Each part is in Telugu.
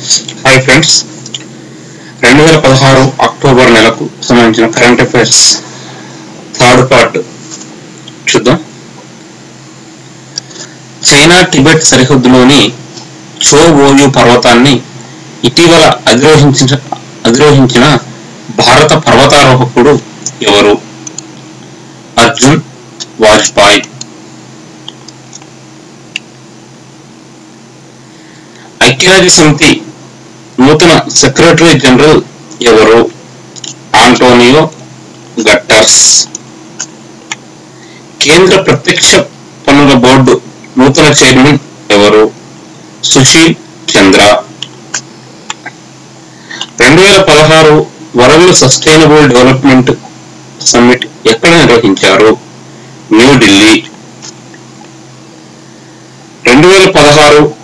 హాయ్ ఫ్రెండ్స్ రెండు వేల పదహారు అక్టోబర్ నెలకు సంబంధించిన కరెంట్ అఫైర్స్ థర్డ్ పార్ట్ చూద్దాం. చైనా టిబెట్ సరిహద్దులోని చో ఓయు పర్వతాన్ని ఇటీవల అధిరోహించిన అధిరోహించిన భారత పర్వతారోహకుడు ఎవరు? అర్జున్ వాజ్పాయ్. ఐక్యరాజ్య సమితి నూతన సెక్రటరీ జనరల్ ఎవరు? Antonio Guterres. కేంద్ర ప్రత్యక్ష పన్నుల బోర్డు నూతన చైర్మన్ ఎవరు? సుశీల్ చంద్ర. రెండు వేల పదహారు వరల్డ్ సస్టైనబుల్ డెవలప్మెంట్ సమ్మిట్ ఎక్కడ నిర్వహించారు? న్యూఢిల్లీ రెండు వేల పదహారు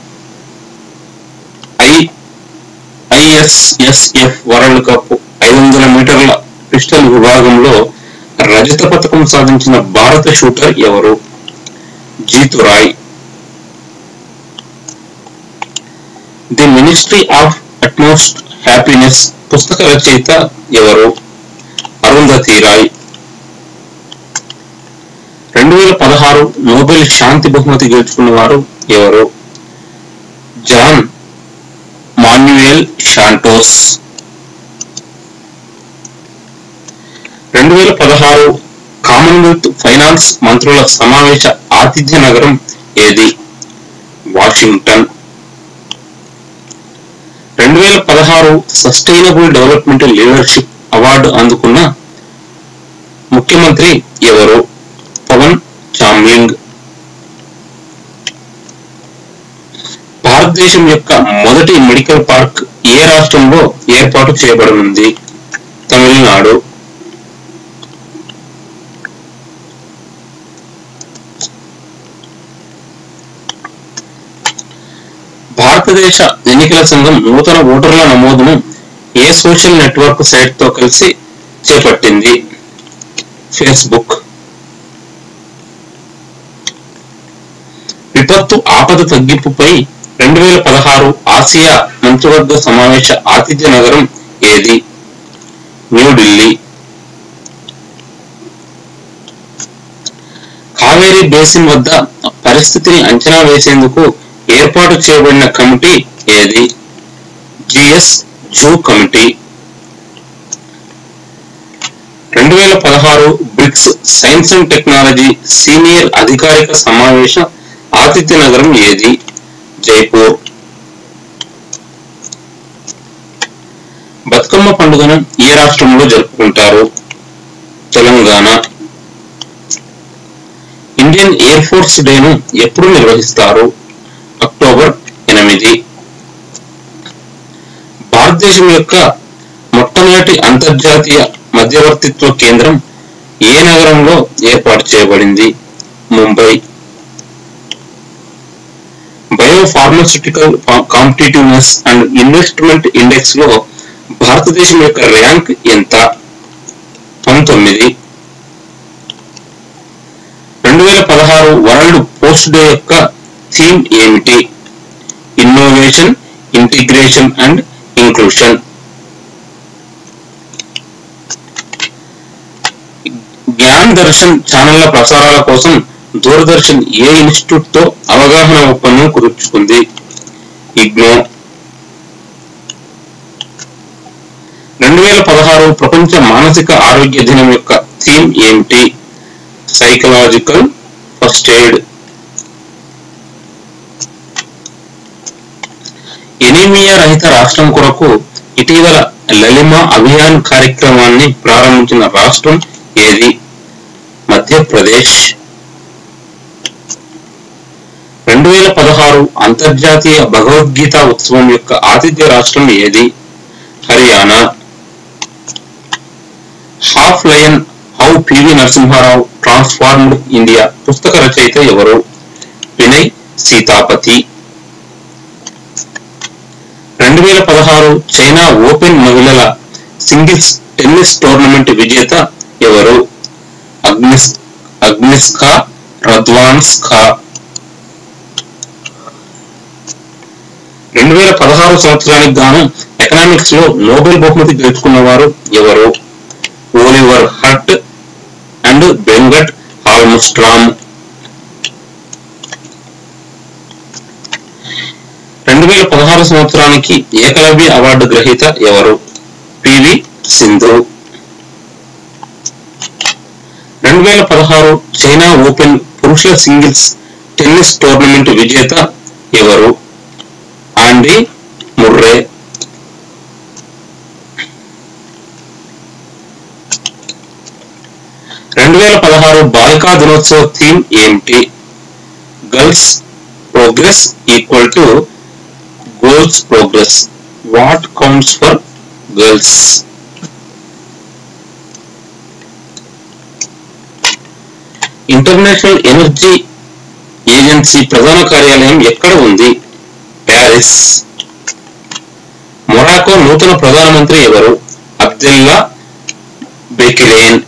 ఐ ఎస్ఎస్ఎఫ్ వరల్డ్ కప్ ఐదు వందల మీటర్ల పిస్టల్ విభాగంలో రజత పథకం సాధించిన భారత షూటర్ ఎవరు? Jitu Rai. The ministry of utmost happiness పుస్తక రచయిత ఎవరు? అరుంధతి రాయ్. రెండు వేల పదహారు నోబెల్ శాంతి బహుమతి గెలుచుకున్న వారు ఎవరు? Juan Manuel Santos. రెండు వేల పదహారు కామన్వెల్త్ ఫైనాన్స్ మంత్రుల సమావేశ ఆతిథ్య నగరం ఏది? వాషింగ్టన్. రెండు వేల పదహారు సస్టైనబుల్ డెవలప్మెంట్ లీడర్షిప్ అవార్డు అందుకున్న ముఖ్యమంత్రి ఎవరు? పవన్ చామ్లింగ్ భారతదేశం యొక్క మొదటి మెడికల్ పార్క్ ఏ రాష్ట్రంలో ఏర్పాటు చేయబడనుంది? తమిళనాడు. భారతదేశ ఎన్నికల సంఘం నూతన ఓటర్ల నమోదును ఏ సోషల్ నెట్వర్క్ సైట్తో కలిసి చేపట్టింది? ఫేస్బుక్. విపత్తు ఆపద తగ్గింపుపై రెండు వేల పదహారు ఆసియా మంత్రివర్గ సమావేశ ఆతిథ్య నగరం ఏది? న్యూఢిల్లీ. కావేరీ బేసిన్ వద్ద పరిస్థితిని అంచనా వేసేందుకు ఏర్పాటు చేయబడిన కమిటీ ఏది? G S committee. రెండు వేల పదహారు BRICS science and technology senior అధికారిక సమావేశ ఆతిథ్య నగరం ఏది? జైపూర్. బతుకమ్మ పండుగను ఏ రాష్ట్రంలో జరుపుకుంటారు? తెలంగాణ. ఇండియన్ ఎయిర్ ఫోర్స్ డేను ఎప్పుడు నిర్వహిస్తారు? అక్టోబర్ ఎనిమిది. భారతదేశం యొక్క మొట్టమొదటి అంతర్జాతీయ మధ్యవర్తిత్వ కేంద్రం ఏ నగరంలో ఏర్పాటు చేయబడింది? Mumbai. Biopharmaceutical competitiveness and investment ఇండెక్స్లో భారతదేశం యొక్క ర్యాంక్ ఎంత? పంతొమ్మిది. రెండు వేల పదహారు వరల్డ్ పోస్ట్ డే యొక్క థీమ్ ఏమిటి? Innovation integration and inclusion Gyan Darshan ఛానళ్ళ ప్రసారాల కోసం దూరదర్శన్ ఏ ఇన్స్టిట్యూట్తో అవగాహన ఒప్పందం కుదుర్చుకుంది? ఇగ్నో. రెండు వేల పదహారు ప్రపంచ మానసిక ఆరోగ్య దినం యొక్క థీమ్ ఏమిటి? Psychological first aid. ఎనీమియా రహిత రాష్ట్రం కొరకు ఇటీవల లలిమా అభియాన్ కార్యక్రమాన్ని ప్రారంభించిన రాష్ట్రం ఏది? మధ్యప్రదేశ్. రెండు వేల పదహారు అంతర్జాతీయ భగవద్గీత ఉత్సవం యొక్క ఆతిథ్య రాష్ట్రం ఏది? Haryana. Half lion how PV Narasimha Rao transformed India పుస్తక రచయిత ఎవరు? వినయ్ సీతాపతి. రెండు వేల పదహారు చైనా ఓపెన్ మహిళల సింగిల్స్ టెన్నిస్ టోర్నమెంట్ విజేత ఎవరు? అగ్నిస్ అగ్నిస్కా రద్వాన్స్కా. రెండు వేల పదహారు సంవత్సరానికి గాను ఎకనామిక్స్లో నోబెల్ బహుమతి గెలుచుకున్నవారు ఎవరు? Oliver Hart and Bengt Holmström రెండు వేల పదహారు సంవత్సరానికి ఏకలవ్య అవార్డు గ్రహీత ఎవరు? పివి సింధు. రెండు వేల పదహారు చైనా ఓపెన్ పురుషుల సింగిల్స్ టెన్నిస్ టోర్నమెంట్ విజేత ఎవరు? ఆండీ ముర్రే రెండు వేల పదహారు బాలికా దినోత్సవ థీమ్ ఏమిటి girls progress equal to goals progress what counts for girls international energy agency ప్రధాన కార్యాలయం ఎక్కడ ఉంది? ప్యారిస్. మొరాకో నూతన ప్రధానమంత్రి ఎవరు? Abdullah Benkirane.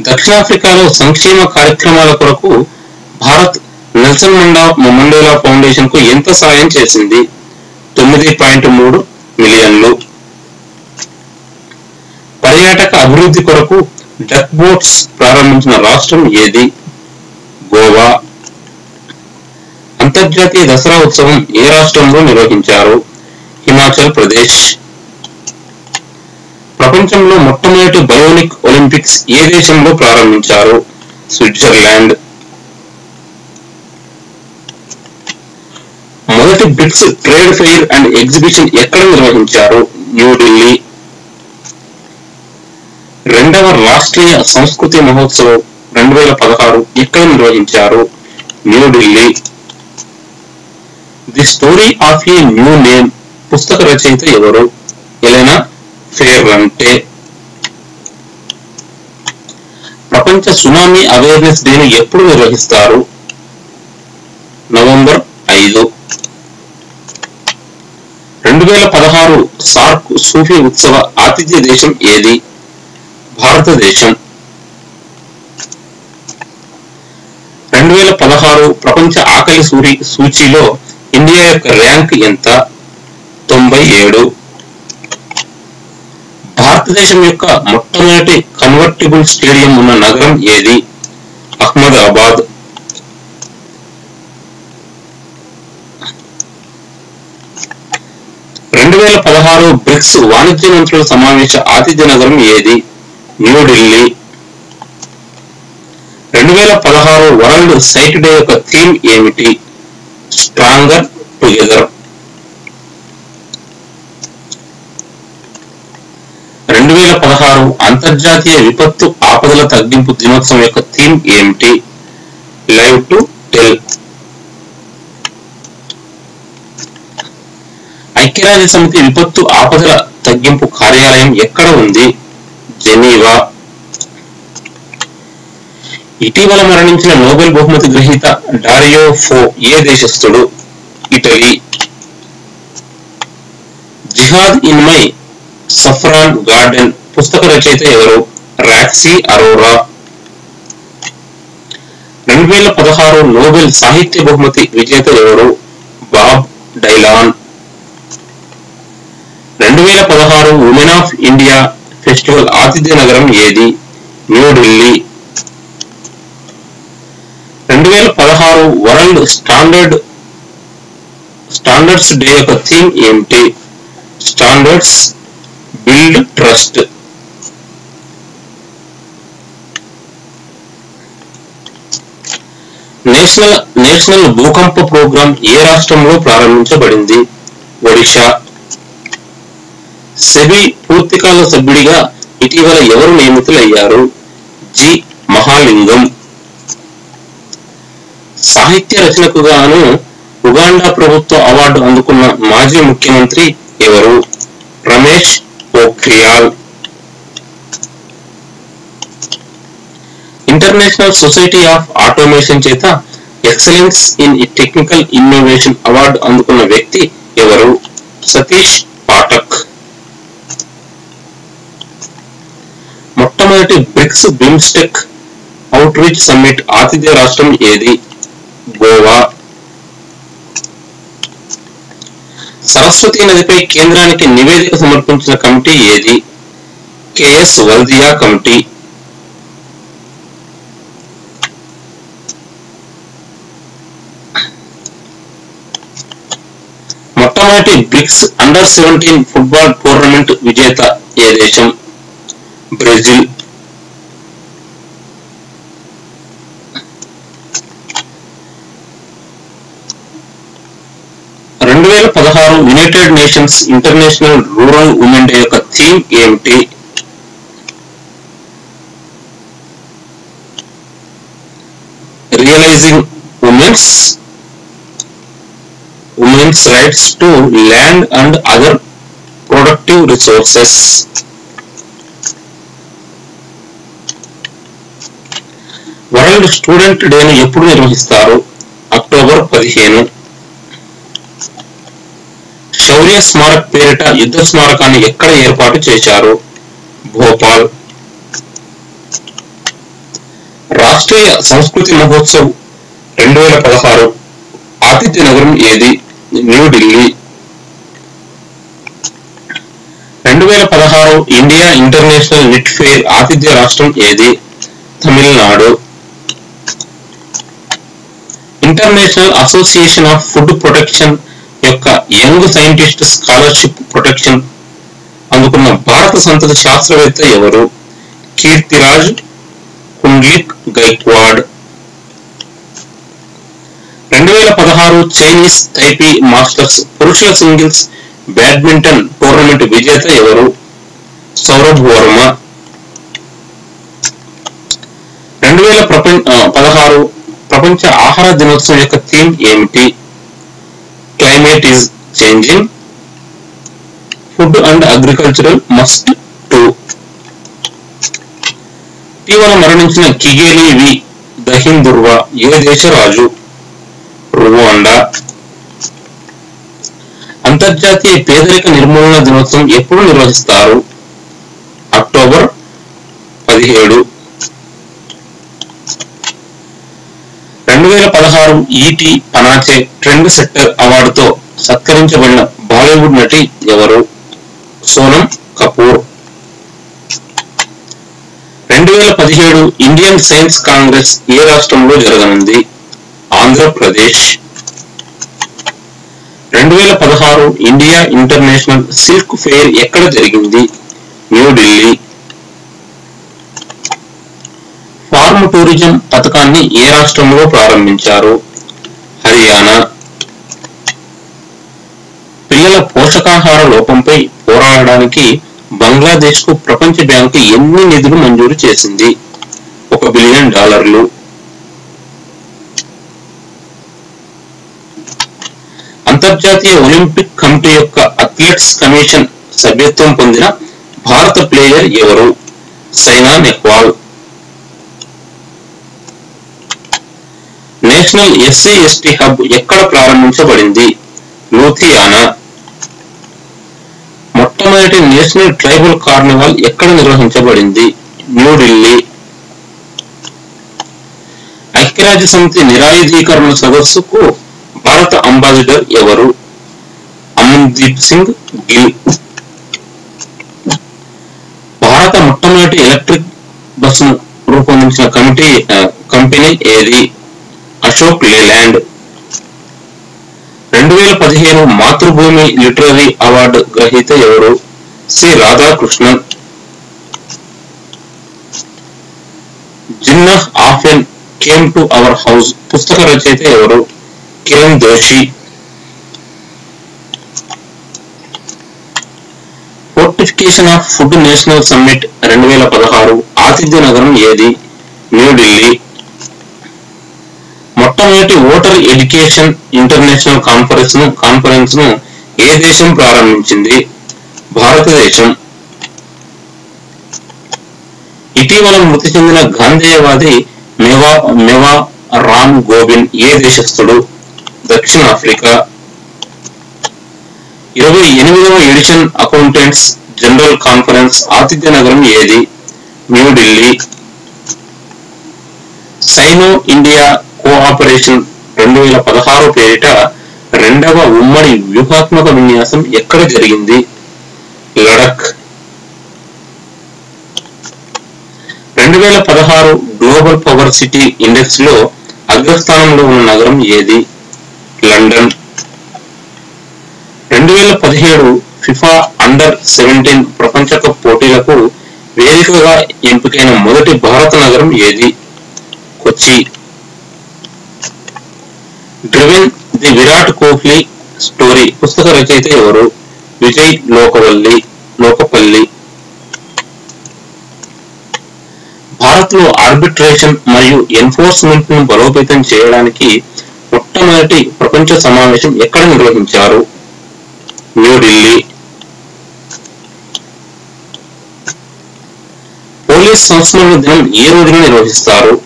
దక్షిణాఫ్రికాలో సంక్షేమ కార్యక్రమాల కొరకు భారత్ నెల్సన్ మండా మండేలా ఫౌండేషన్కు ఎంత సాయం చేసింది? తొమ్మిది పాయింట్ మూడు మిలియన్లు. పర్యాటక అభివృద్ధి కొరకు డక్ బోట్స్ ప్రారంభించిన రాష్ట్రం ఏది? గోవా. అంతర్జాతీయ దసరా ఉత్సవం ఏ రాష్ట్రంలో నిర్వహించారు? హిమాచల్ ప్రదేశ్. ప్రపంచంలో మొట్టమొదటి బయోనిక్ ఒలింపిక్స్ ఏ దేశంలో ప్రారంభించారు? స్విట్జర్లాండ్. మొదటి BRICS trade fair and exhibition ఎక్కడ నిర్వహించారు? న్యూఢిల్లీ రెండవ రాష్ట్రీయ సంస్కృతి మహోత్సవం రెండు వేల పదహారు ఎక్కడ నిర్వహించారు? New Delhi the story of a new name పుస్తక రచయిత ఎవరు? Elena Ferrante. ప్రపంచ సునామీ అవేర్నెస్ డేని ఎప్పుడు నిర్వహిస్తారు? నవంబర్ ఐదు. రెండు వేల పదహారు సార్క్ సూఫీ ఉత్సవ ఆతిథ్య దేశం ఏది? భారతదేశం. రెండు వేల పదహారు ప్రపంచ ఆకలి సూరి సూచిలో ఇండియా యొక్క ర్యాంక్ ఎంత? తొంభై ఏడు. భారతదేశం యొక్క మొట్టమొదటి కన్వర్టిబుల్ స్టేడియం ఉన్న నగరం ఏది? అహ్మదాబాద్. రెండు వేల పదహారు బ్రిక్స్ వాణిజ్య మంత్రుల సమావేశ ఆతిథ్య నగరం ఏది? న్యూఢిల్లీ రెండు వేల పదహారు వరల్డ్ సైట్ డే యొక్క థీమ్ ఏమిటి? Stronger together రెండు వేల పదహారు అంతర్జాతీయ విపత్తు ఆపదల తగ్గింపు దినోత్సవం యొక్క థీమ్ ఏమిటి? Live to tell. ఐక్యరాజ్య సమితి విపత్తు ఆపదల తగ్గింపు కార్యాలయం ఎక్కడ ఉంది? జెనీవా. ఇటీవల మరణించిన నోబెల్ బహుమతి గ్రహీత డారియో ఫో ఏ దేశస్థుడు? Italy. Jihad in my saffron garden పుస్తక రచయిత ఎవరు? రాక్సీ అరోరా. రెండు వేల పదహారు నోబెల్ సాహిత్య బహుమతి విజేత ఎవరు? Bob Dylan. రెండు వేల పదహారు ఉమెన్ ఆఫ్ ఇండియా ఫెస్టివల్ ఆతిథ్య నగరం ఏది? న్యూఢిల్లీ రెండు వేల పదహారు వరల్డ్ స్టాండర్డ్ స్టాండర్డ్స్ డే యొక్క థీమ్ ఏమిటి? Standards build trust. National national భూకంప ప్రోగ్రాం ఏ రాష్ట్రంలో ప్రారంభించబడింది? ఒడిషా సెబి పూర్తికాల సభ్యుడిగా ఇటీవల ఎవరు నియమితులయ్యారు? జి. మహాలింగం. సాహిత్య రచనకు గాను ఉగాండా ప్రభుత్వ అవార్డు అందుకున్న మాజీ ముఖ్యమంత్రి ఎవరు? Ramesh Pokhriyal. International society of automation చేత excellence in technical innovation award అందుకున్న వ్యక్తి ఎవరు? సతీష్ పాఠక్. మొట్టమొదటి BRICS BIMSTEC outreach summit ఆతిథ్య రాష్ట్రం ఏది? గోవా. సరస్వతి నదిపై కేంద్రానికి నివేదిక సమర్పించిన కమిటీ ఏది? KS Valdiya committee. మొట్టమొదటి BRICS under seventeen football tournament విజేత ఏ దేశం? బ్రెజిల్ రెండు వేల పదహారు united nations international rural women day యొక్క థీమ్ ఏమిటి? Realising women's women's rights to land and other productive resources world student డేను ఎప్పుడు నిర్వహిస్తారు? అక్టోబర్ పదిహేను. శౌర్య స్మారక్ పేరిట యుద్ధ స్మారకాన్ని ఎక్కడ ఏర్పాటు చేశారు? భోపాల్. రాష్ట్రీయ సంస్కృతి మహోత్సవ్ రెండు వేల పదహారు. ఆతిథ్య నగరం ఏది? న్యూఢిల్లీ రెండు వేల పదహారు ఇండియా ఇంటర్నేషనల్ నిట్ ఫెయిర్ ఆతిథ్య రాష్ట్రం ఏది? Tamil Nadu. International association of food protection యొక్క యంగ్ సైంటిస్ట్ స్కాలర్షిప్ ప్రొటెక్షన్ అందుకున్న భారత సంతతి శాస్త్రవేత్త ఎవరు? కీర్తిరాజ్ కుండ్లిక్ గైక్వాడ్. రెండు వేల పదహారు చైనీస్ తైపీ మాస్టర్స్ పురుషుల సింగిల్స్ బ్యాడ్మింటన్ టోర్నమెంట్ విజేత ఎవరు? సౌరభ్ వర్మ. రెండు వేల ప్రపంచ పదహారు ప్రపంచ ఆహార దినోత్సవం యొక్క థీమ్ ఏమిటి? Climate is changing food and agricultural must to ఇటీవల మరణించిన కిగేలి వి దహిందుర్వా ఏ దేశ రాజు రువాండా. అంతర్జాతీయ పేదరిక నిర్మూలన దినోత్సవం ఎప్పుడు నిర్వహిస్తారు? అక్టోబర్ పదిహేడు. రెండు వేల పదహారు ఈటీ పనాచే ట్రెండ్ సెట్టర్ అవార్డుతో సత్కరించబడిన బాలీవుడ్ నటి ఎవరు? సోనం కపూర్. రెండు వేల పదిహేడు ఇండియన్ సైన్స్ కాంగ్రెస్ ఏ రాష్ట్రంలో జరగనుంది? ఆంధ్రప్రదేశ్. రెండు వేల పదహారు ఇండియా ఇంటర్నేషనల్ సిల్క్ ఫెయిర్ ఎక్కడ జరిగింది? న్యూఢిల్లీ. ఫార్మ్ టూరిజం పథకాన్ని ఏ రాష్ట్రంలో ప్రారంభించారు? హర్యానా. పోషకాహార లోపంపై పోరాడడానికి బంగ్లాదేశ్కు ప్రపంచ బ్యాంకు ఎన్ని నిధులు మంజూరు చేసింది? ఒక బిలియన్ డాలర్లు. అంతర్జాతీయ ఒలింపిక్ కమిటీ యొక్క అథ్లెట్స్ కమిషన్ సభ్యత్వం పొందిన భారత ప్లేయర్ ఎవరు? Saina Nehwal. National SC ST hub ఎక్కడ ప్రారంభించబడింది? లూథియానా. మొట్టమొదటి నేషనల్ ట్రైబల్ కార్నివాల్ ఎక్కడ నిర్వహించబడింది? న్యూఢిల్లీ. ఐక్యరాజ్య సమితి నిరాయుధీకరణ సదస్సుకు భారత అంబాసిడర్ ఎవరు? అమన్దీప్ సింగ్ గిల్. భారత మొట్టమొదటి ఎలక్ట్రిక్ బస్సును రూపొందించిన కమిటీ కంపెనీ ఏది? అశోక్ లేలాండ్. రెండు వేల పదిహేను మాతృభూమి లిటరరీ అవార్డు గ్రహీత ఎవరు? C. Radhakrishnan. Jinnah often came to our house పుస్తక రచయిత ఎవరు? Kiran Doshi fortification of food national summit రెండు వేల పదహారు ఆతిథ్య నగరం ఏది? న్యూఢిల్లీ మొట్టమొదటి ఓటర్ ఎడ్యుకేషన్ ఇంటర్నేషనల్ కాన్ఫరెన్స్ను కాన్ఫరెన్స్ను ఏ దేశం ప్రారంభించింది? భారతదేశం. ఇటీవల మృతి చెందిన గాంధేయవాది మెవా మెవా రామ్ గోబిన్ ఏ దేశస్థుడు? దక్షిణాఫ్రికా ఇరవై ఎనిమిదవ ఎడిషన్ అకౌంటెంట్స్ జనరల్ కాన్ఫరెన్స్ ఆతిథ్య నగరం ఏది? న్యూఢిల్లీ సైనో ఇండియా కోఆపరేషన్ రెండు వేల పదహారు పేరిట రెండవ ఉమ్మడి వ్యూహాత్మక విన్యాసం ఎక్కడ జరిగింది? లడక్. రెండు వేల పదహారు గ్లోబల్ పవర్ సిటీ ఇండెక్స్లో అగ్రస్థానంలో ఉన్న నగరం ఏది? లండన్. రెండు వేల పదిహేడు ఫిఫా అండర్ సెవెంటీన్ ప్రపంచ కప్ పోటీలకు వేదికగా ఎంపికైన మొదటి భారత నగరం ఏది? Kochi. Driven the Virat Kohli story. పుస్తక రచయిత ఎవరు? విజయ్ లోకవల్లి లోకపల్లి. భారత్లో ఆర్బిట్రేషన్ మరియు ఎన్ఫోర్స్మెంట్ను బలోపేతం చేయడానికి మొట్టమొదటి ప్రపంచ సమావేశం ఎక్కడ నిర్వహించారు? న్యూఢిల్లీ. పోలీస్ సంస్మరణ దినం ఏ రోజున నిర్వహిస్తారు?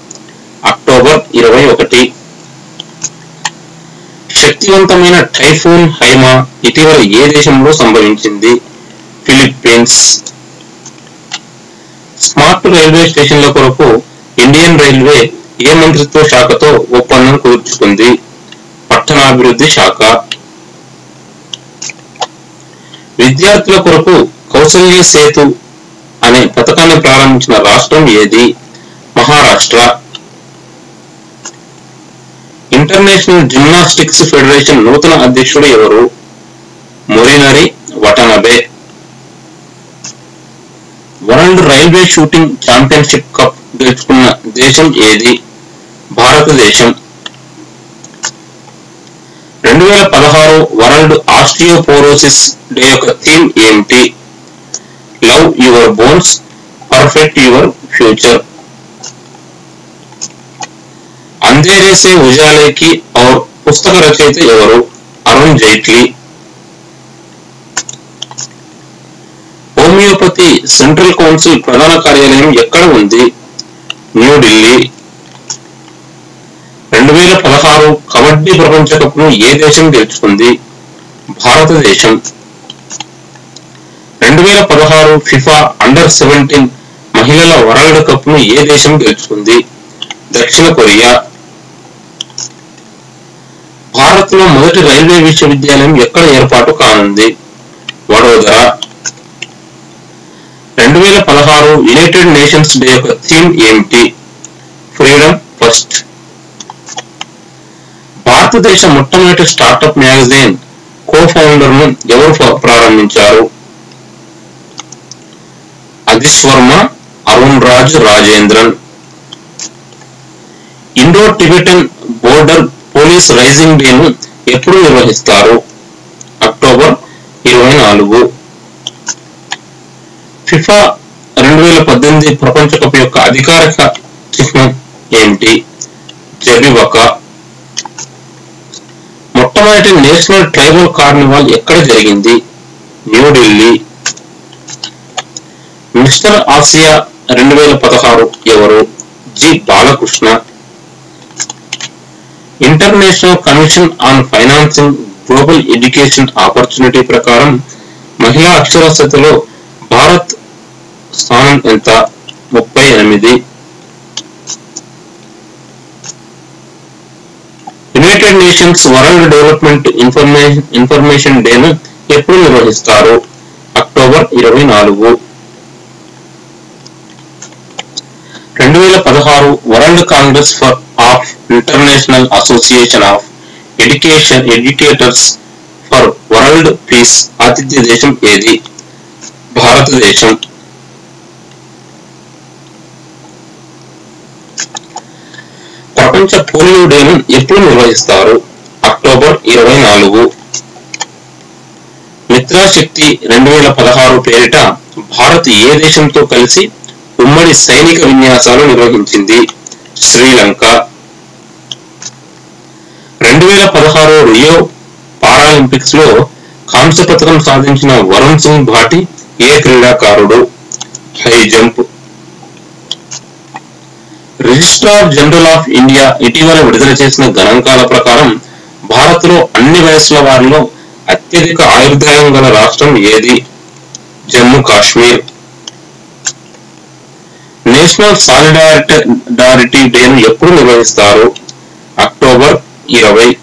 అక్టోబర్ ఇరవై ఒకటి. శక్తివంతమైన టైఫూన్ హైమా ఇటీవల ఏ దేశంలో సంభవించింది? ఫిలిప్పీన్స్. స్మార్ట్ రైల్వే స్టేషన్ల కొరకు ఇండియన్ రైల్వే ఏ మంత్రిత్వ శాఖతో ఒప్పందం కుదుర్చుకుంది? పట్టణాభివృద్ధి శాఖ. విద్యార్థుల కొరకు కౌశల్య సేతు అనే పథకాన్ని ప్రారంభించిన రాష్ట్రం ఏది? మహారాష్ట్ర. ఇంటర్నేషనల్ జిమ్నాస్టిక్స్ ఫెడరేషన్ నూతన అధ్యక్షుడు ఎవరు? Morinari Watanabe. World railway shooting championship cup గెలుచుకున్న దేశం ఏది? భారతదేశం. రెండు వేల పదహారు వరల్డ్ ఆస్టియోపోరోసిస్ డే యొక్క థీమ్ ఏమిటి love your bones perfect your future. अंधेरे से उजाले की और పుస్తక రచయిత ఎవరు Arun Jaitley homeopathy central council ప్రధాన కార్యాలయం ఎక్కడ ఉంది న్యూఢిల్లీ రెండు వేల పదహారు కబడ్డీ ప్రపంచ కప్ ను ఏ దేశం గెలుచుకుంది భారతదేశం రెండు వేల పదహారు ఫిఫా అండర్ సెవెంటీన్ మహిళల వరల్డ్ కప్ ను ఏ దేశం గెలుచుకుంది దక్షిణ కొరియా భారత్లో మొదటి రైల్వే విశ్వవిద్యాలయం ఎక్కడ ఏర్పాటు కానుంది? వడోదరా. రెండు వేల పదహారు యునైటెడ్ నేషన్స్ డే యొక్క థీమ్ ఏమిటి? Freedom first. భారతదేశ మొట్టమొదటి స్టార్టప్ మ్యాగజైన్ కో ఫౌండర్ను ఎవరు ప్రారంభించారు? Adish Verma Arun Raj Rajendran. Indo Tibetan police raising డేను ఎప్పుడు నిర్వహిస్తారు? అక్టోబర్ ఇరవై నాలుగు. ఫిఫా రెండు వేల పద్దెనిమిది ప్రపంచ కప్ యొక్క అధికారిక చిహ్నం ఏమిటి? జబివక. మొట్టమొదటి నేషనల్ ట్రైబల్ కార్నివాల్ ఎక్కడ జరిగింది? న్యూఢిల్లీ. మిస్టర్ ఆసియా రెండు వేల పదహారు ఎవరు? G. Balakrishna. International commission on financing global education opportunity ప్రకారం మహిళా అక్షరాస్యతలో భారత్ స్థానం ఎంత? ముప్పై ఎనిమిది. United nations world development information information డేను ఎప్పుడు నిర్వహిస్తారు? అక్టోబర్ ఇరవై నాలుగు. రెండు వేల పదహారు world congress for of international association of education educators for world peace ఆతిథ్య దేశం ఏది భారతదేశం ప్రపంచ పోలియో డేను ఎప్పుడు నిర్వహిస్తారు? అక్టోబర్ ఇరవై నాలుగు. మిత్రాశక్తి రెండు వేల పదహారు పేరిట భారత్ ఏ దేశంతో కలిసి ఉమ్మడి సైనిక విన్యాసాలు నిర్వహించింది? శ్రీలంక. రెండు వేల పదహారు రియో పారాలింపిక్స్లో కాంస్య పథకం సాధించిన వరుణ్ సింగ్ భాటి ఏ క్రీడాకారుడు? High jump. Registrar general of India ఇటీవల విడుదల చేసిన గణాంకాల ప్రకారం భారత్లో అన్ని వయసుల వారిలో అత్యధిక ఆయుర్దాయం గల రాష్ట్రం ఏది? జమ్మూ కాశ్మీర్. నేషనల్ సాలిడారిటీ డేను ఎప్పుడు నిర్వహిస్తారు? అక్టోబర్ ఇరవై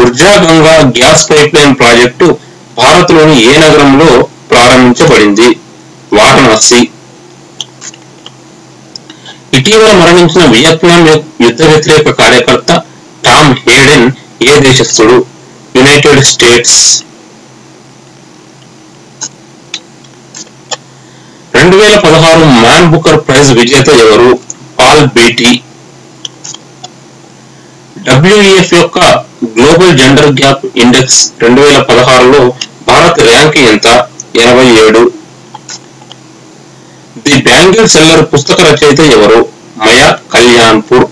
Urja Ganga gas pipeline project భారత్లోని ఏ నగరంలో ప్రారంభించబడింది? వారణాసి. ఇటీవల మరణించిన వియత్నాం యుద్ధ వ్యతిరేక కార్యకర్త టామ్ హేడెన్ ఏ దేశస్థుడు? United States. రెండు వేల పదహారు మ్యాన్ బుకర్ ప్రైజ్ విజేత ఎవరు? Paul Beatty. డబ్ల్యూఈఎఫ్ యొక్క గ్లోబల్ జెండర్ గ్యాప్ ఇండెక్స్ రెండు వేల పదహారులో భారత్ ర్యాంక్ ఎంత? ఎనభై ఏడు. ది బ్యాంగిల్ సెల్లర్ పుస్తక రచయిత ఎవరు? మయా కళ్యాణ్పూర్.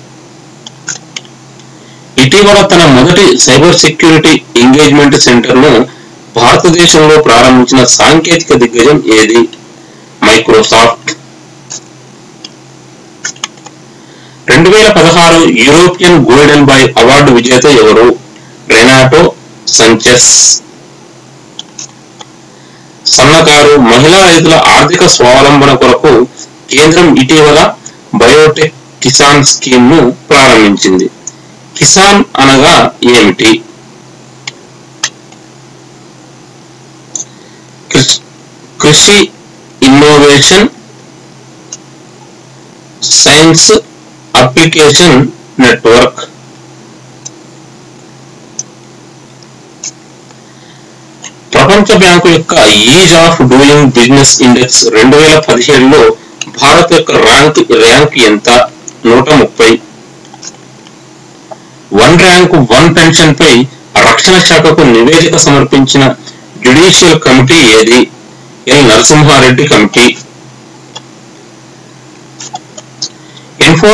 ఇటీవల తన మొదటి సైబర్ సెక్యూరిటీ ఎంగేజ్మెంట్ సెంటర్ను భారతదేశంలో ప్రారంభించిన సాంకేతిక దిగ్గజం ఏది? మైక్రోసాఫ్ట్. రెండు వేల పదహారు యూరోపియన్ గోల్డెన్ బాయ్ అవార్డు విజేత ఎవరు? Renato Sanches. సన్నకారు మహిళా రైతుల ఆర్థిక స్వావలంబన కొరకు కేంద్రం ఇటీవల బయోటెక్ కిసాన్ స్కీమ్ను ప్రారంభించింది. కిసాన్ అనగా ఏమిటి? Krishi innovation science application network. ప్రపంచ బ్యాంకు యొక్క ease of doing business index రెండు వేల పదిహేడులో భారత్ యొక్క ర్యాంక్ ర్యాంక్ ఎంత? నూట ముప్పై. వన్ ర్యాంక్ వన్ పెన్షన్ పై రక్షణ శాఖకు నివేదిక సమర్పించిన జ్యుడిషియల్ కమిటీ ఏది? L Narasimha Reddy committee.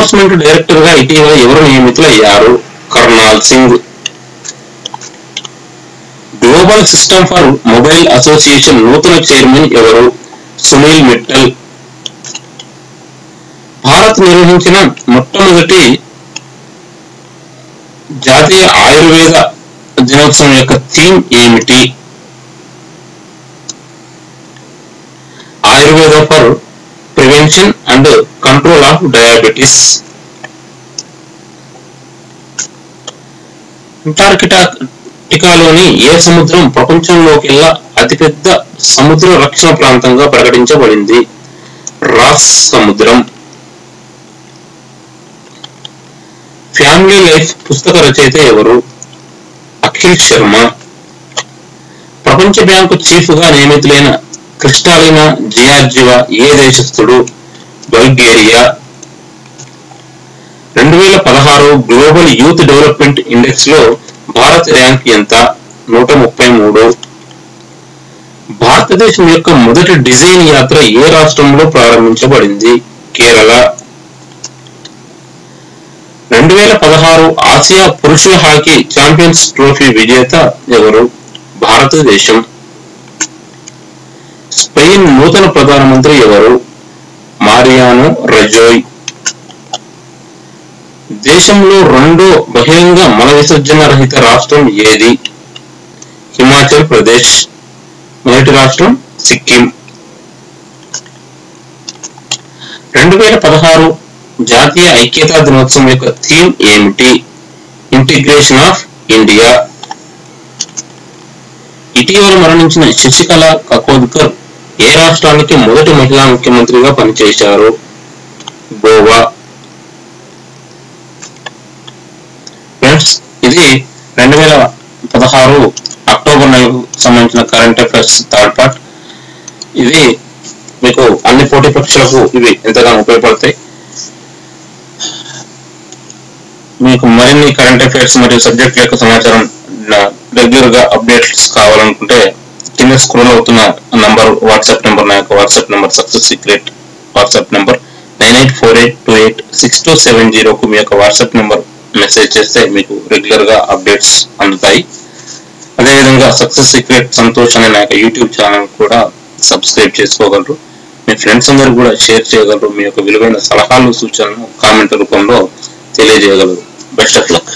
Enforcement డైరెక్టర్గా ఇటీవల ఎవరు నియమితులయ్యారు? Karnal Singh. Global system for mobile association నూతన చైర్మన్ ఎవరు? సునీల్ మిట్టల్. భారత్ నిర్వహించిన మొట్టమొదటి జాతీయ ఆయుర్వేద దినోత్సవం యొక్క థీమ్ ఏమిటి Ayurveda for prevention and control of diabetes ఏ సముద్రం ప్రపంచంలోకెల్లా అతిపెద్ద సముద్ర రక్షణ ప్రాంతంగా ప్రకటించబడింది? రాస్ సముద్రం. ఫ్యామిలీ లైఫ్ పుస్తక రచయిత ఎవరు? అఖిల్ శర్మ. ప్రపంచ బ్యాంకు చీఫ్గా నియమితులైన క్రిస్టాలినా జియార్జివా ఏ దేశస్థుడు? బల్గేరియా. రెండు వేల పదహారు గ్లోబల్ యూత్ డెవలప్మెంట్ ఇండెక్స్లో భారత్ ర్యాంక్ ఎంత? నూట ముప్పై మూడు. భారతదేశం యొక్క మొదటి డిజైన్ యాత్ర ఏ రాష్ట్రంలో ప్రారంభించబడింది? కేరళ. రెండు వేల పదహారు ఆసియా పురుషుల హాకీ ఛాంపియన్స్ ట్రోఫీ విజేత ఎవరు? భారతదేశం. స్పెయిన్ నూతన ప్రధానమంత్రి ఎవరు? Mariano Rajoy. దేశంలో రెండో బహిరంగ మల విసర్జన రహిత రాష్ట్రం ఏది? హిమాచల్ ప్రదేశ్ మొదటి రాష్ట్రం సిక్కిం. రెండు వేల పదహారు జాతీయ ఐక్యతా దినోత్సవం యొక్క థీమ్ ఏమిటి? Integration of India. ఇటీవల మరణించిన శశికళ కకోద్కర్ ఏ రాష్ట్రానికి మొదటి మహిళా ముఖ్యమంత్రిగా పనిచేశారు? గోవా. అనేది ఇది రెండు వేల పదహారు అక్టోబర్ నెలకు సంబంధించిన కరెంట్ అఫైర్స్ థర్డ్ పార్ట్ ఇది మీకు అన్ని పోటీ పరీక్షలకు ఇవి ఎంతగానో ఉపయోగపడతాయి. మీకు మరిన్ని కరెంట్ అఫైర్స్ మరియు సబ్జెక్ట్ యొక్క సమాచారం రెగ్యులర్గా అప్డేట్స్ కావాలనుకుంటే కింద స్క్రోల్ అవుతున్న నంబర్ వాట్సాప్ నెంబర్ నా యొక్క WhatsApp number success secret WhatsApp number nine eight four eight two eight six two seven జీరోకు మీ యొక్క వాట్సాప్ నెంబర్ మెసేజ్ చేస్తే మీకు రెగ్యులర్గా అప్డేట్స్ అందుతాయి. అదేవిధంగా సక్సెస్ సీక్రెట్ సంతోష్ అనే నా యొక్క యూట్యూబ్ ఛానల్ కూడా సబ్స్క్రైబ్ చేసుకోగలరు. మీ ఫ్రెండ్స్ అందరూ కూడా షేర్ చేయగలరు. మీ యొక్క విలువైన సలహాలు సూచనలు కామెంట్ రూపంలో తెలియజేయగలరు. Best of luck